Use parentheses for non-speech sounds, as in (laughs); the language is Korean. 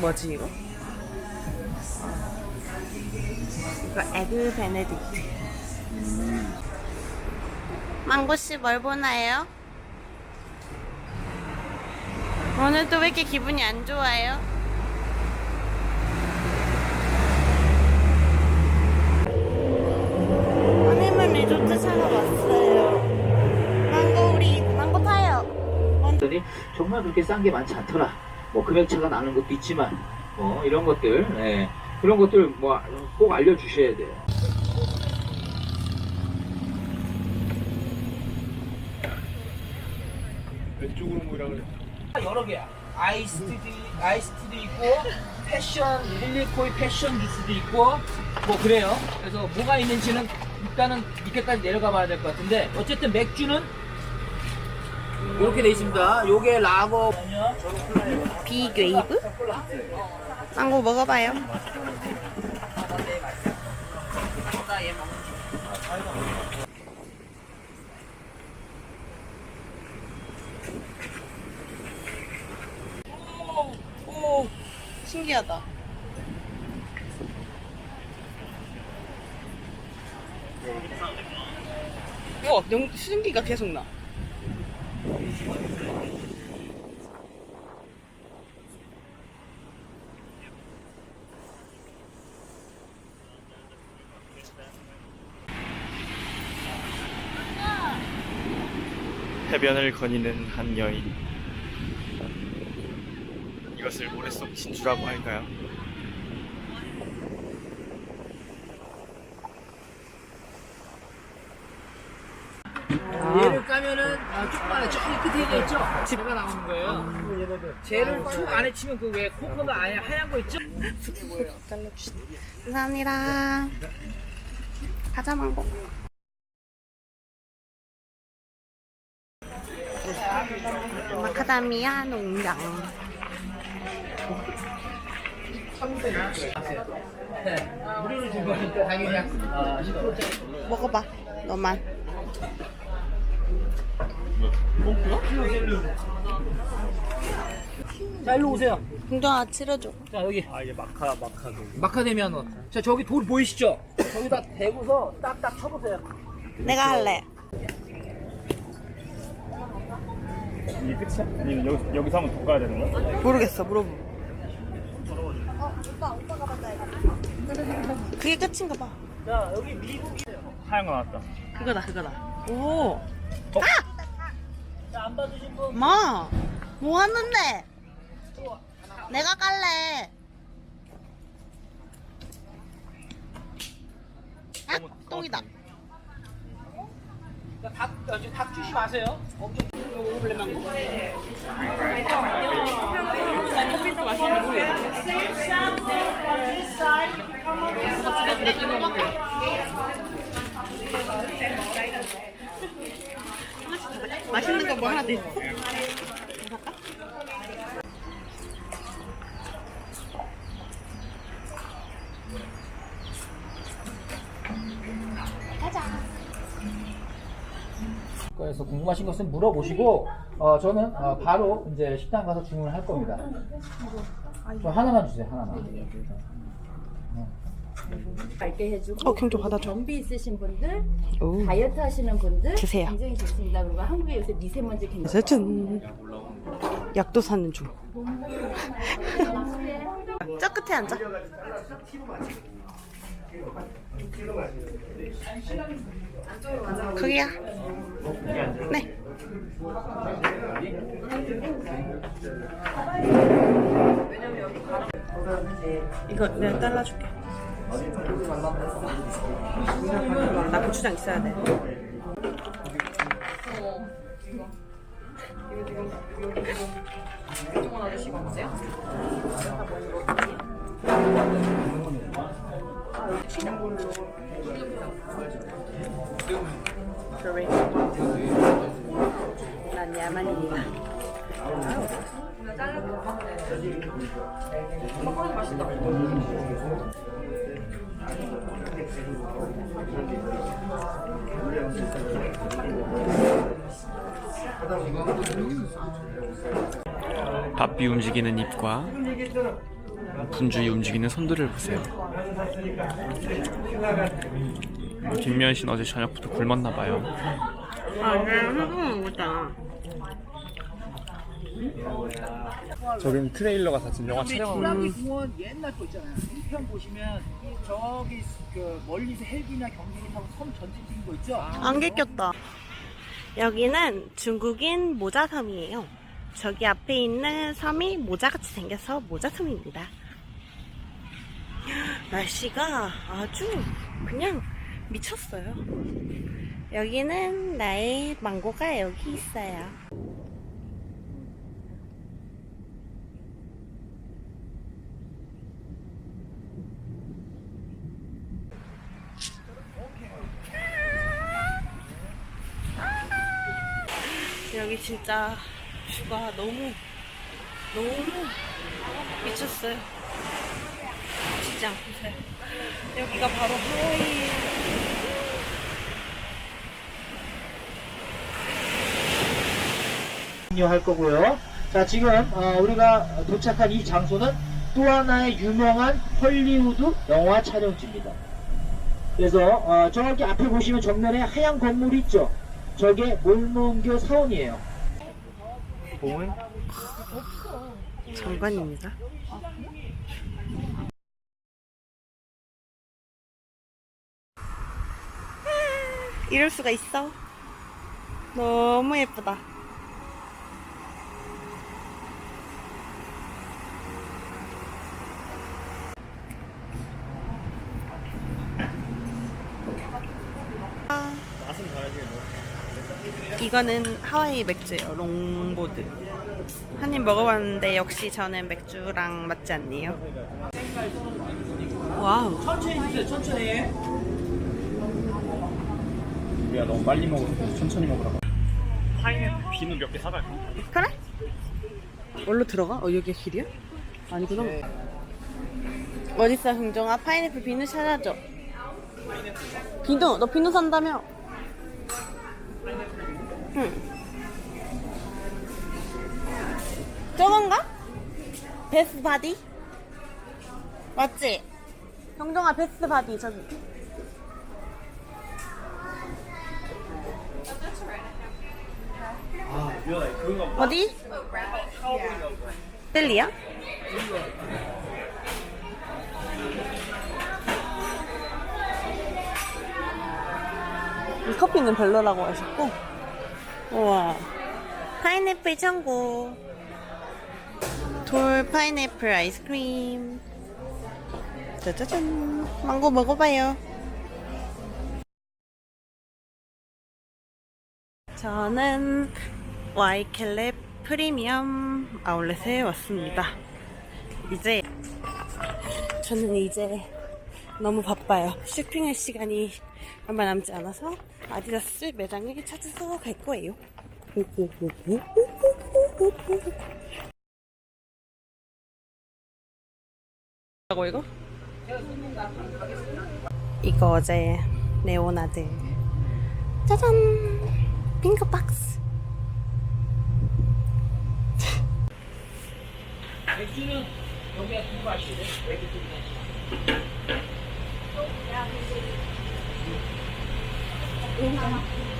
뭐지 이거? 이거 에그 베네딕트. 망고 씨 뭘 보나요? 오늘 또 왜 이렇게 기분이 안 좋아요? 허니문 리조트 사러 왔어요. 망고 우리 망고 타요. 했더니 정말 그렇게 싼 게 많지 않더라. 뭐 금액차가 나는 것도 있지만 뭐 이런 것들 예, 그런 것들 뭐 꼭 알려주셔야 돼요. 왼쪽으로 모이라 그래. 여러 개야. 아이스티도 아이스티도 있고 패션 릴리코이 패션 주스도 있고 뭐 그래요. 그래서 뭐가 있는지는 일단은 밑에까지 내려가 봐야 될 것 같은데 어쨌든 맥주는 이렇게 돼 있습니다. 요게 라거 비웨이브? 망고 먹어봐요. 오, 신기하다. 와, 영, 수증기가 계속 나. 해변을 거니는 한 여인. 이것을 모래속 진주라고 할까요? 얘를 까면은 아, 조그만해 저기 끝에 얘가 있죠? 제가 나오는 거예요. 쟤를 쭉 안에 치면 그 왜 코코넛 안에 하얀 거 있죠? 감사합니다. 가자 망고. 마카다미아 농장. 네. 무료로 당연히 아, 10%짜리. 먹어봐. 너만. 자 일로 오세요. 공정아 치러줘. 자 여기 아 이게 마카 마카도. 마카데미아노. 자 저기 돌 보이시죠? 저기다 대고서 딱딱 쳐보세요. 내가 할래. 이게 끝이야? 아니면 여기 여기서 한번 더 가야 되는 거야? 모르겠어. 물어보. 그게 끝인가 봐. 자 여기 미국이. 하얀 거 나왔다. 그거다 그거다. 오. 자 마. 뭐 하는데? 내가 깔래. 아, 똥이다. 자, 닭, 어, 닭 주시 마세요. 엄청 먹어볼래 망고? 맛있는 거 뭐 하나 더 있어? 그래서 궁금하신 것은 물어보시고 어, 저는 어, 바로 이제 식당 가서 주문을 할 겁니다. 저 하나만 주세요. 하나만. 밝게 해주고 어, 경주 받아줘. 변비 있으신 분들, 오. 다이어트 하시는 분들 드세요. 굉장히 좋습니다. 그리고 한국에 요새 미세먼지 굉장히 짜잔. 약도 사는 중. (laughs) 저 끝에 앉아. 거기야. 네. 이거 내가 잘라줄게. 나 고추장 있어야 돼. 난 바삐 움직이는 입과 분주히 움직이는 손들을 보세요. 김미연 씨는 어제 저녁부터 굶었나 봐요. 아, 그냥 한번 먹었잖아. 저긴 트레일러가 다 영화 촬영하고 주라기 공원 옛날 거 있잖아요. 1편 보시면 저기 그 멀리서 헬기나 경비기 타고 섬 전진 찍은 거 있죠? 안개 꼈다. 여기는 중국인 모자섬이에요. 저기 앞에 있는 섬이 모자같이 생겨서 모자섬입니다. (gasps) 날씨가 아주 그냥 미쳤어요. 여기는 나의 망고가 여기 있어요. 여기 진짜 뷰가 너무 너무 미쳤어요. 진짜 보세요. 여기가 바로 하와이. 할 거고요. 자, 지금 어, 우리가 도착한 이 장소는 또 하나의 유명한 헐리우드 영화 촬영지입니다. 그래서 어, 저기 앞에 보시면 정면에 하얀 건물 있죠? 저게 몰몬교 사원이에요. 봉은 장관입니다. 이럴 수가 있어. 너무 예쁘다. 이거는 하와이 맥주예요. 롱보드. 한 입 먹어봤는데 역시 저는 맥주랑 맞지 않네요. 와우. 천천히 드세요, 천천히. 우리가 너무 빨리 먹어서 천천히 먹으라고. 비누 몇 개 사갈까? 그래? 어디로 들어가? 어 여기 길이야? 아니구나. 어딨어 흥정아 파인애플 비누 찾아줘. 비누 너 비누 산다며? 응. 저건가? 베스트 바디? 맞지? 경정아 베스트 바디 저기. 어디? 델리야? 이 커피는 별로라고 하셨고 우와. 파인애플 천국. 돌 파인애플 아이스크림. 짜자잔. 망고 먹어봐요. 저는 와이켈레 프리미엄 아울렛에 왔습니다. 이제 저는 이제 너무 바빠요. 쇼핑할 시간이 얼마 남지 않아서 아디다스 매장에 찾아서 갈 거예요. 하고 이거? 이거 어제 네오나드 짜잔 핑크 박스 맥주는 여기가 두 마시네 맥주 두 마시. 有话吗？